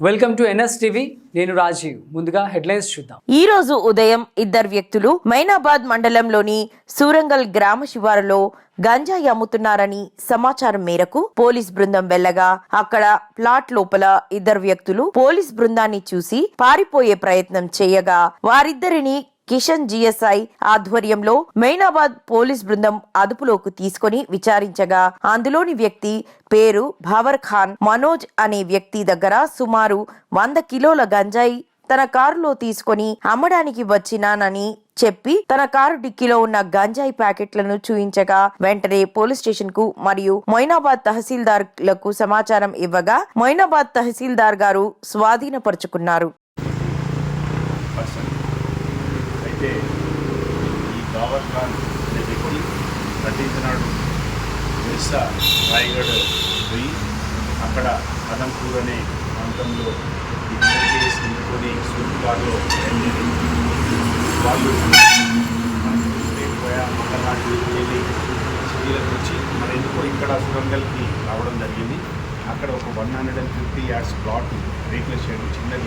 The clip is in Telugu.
Welcome to NS TV. నేను రాజీవ్. ముందుగా హెడ్లైన్స్ చూద్దాం. ఈ రోజు ఉదయం ఇద్దరు వ్యక్తులు మైనాబాద్ మండలంలోని సూరంగల్ గ్రామ శివారులో గంజాయి అమ్ముతున్నారని సమాచారం మేరకు పోలీస్ బృందం వెళ్ళగా అక్కడ ప్లాట్ లోపల ఇద్దరు వ్యక్తులు పోలీస్ బృందాన్ని చూసి పారిపోయే ప్రయత్నం చేయగా వారిద్దరిని కిషన్ జిఎస్ఐ ఆధ్వర్యంలో మైనాబాద్ పోలీస్ బృందం అదుపులోకి తీసుకొని విచారించగా అందులోని వ్యక్తి పేరు భావర్ ఖాన్ మనోజ్ అనే వ్యక్తి దగ్గర సుమారు వంద కిలోల గంజాయి తన కారులో తీసుకొని అమ్మడానికి వచ్చినానని చెప్పి తన కారు డిక్కీలో ఉన్న గంజాయి ప్యాకెట్లను చూయించగా వెంటనే పోలీస్ స్టేషన్కు మరియు మొయినాబాద్ తహసీల్దార్లకు సమాచారం ఇవ్వగా మొయినాబాద్ తహసీల్దార్ గారు స్వాధీనపరుచుకున్నారు. అయితే ఈ బాబర్ ఖాన్ అనేది నటించినాడు ఒరిస్సా రాయగఢ్ పోయి అక్కడ అదంపూర్ అనే ప్రాంతంలో ఇద్దరికి సింపుకొని సూర్పుగాలో బయలుదేరి వాళ్ళు పోయా చూసుకోకపోయా వెళ్ళి సిటీలకు వచ్చి మరి ఎందుకో ఇక్కడ సురంగల్కి రావడం జరిగింది. అక్కడ ఒక one hundred and fifty yards plot replace చేయడం చిన్నది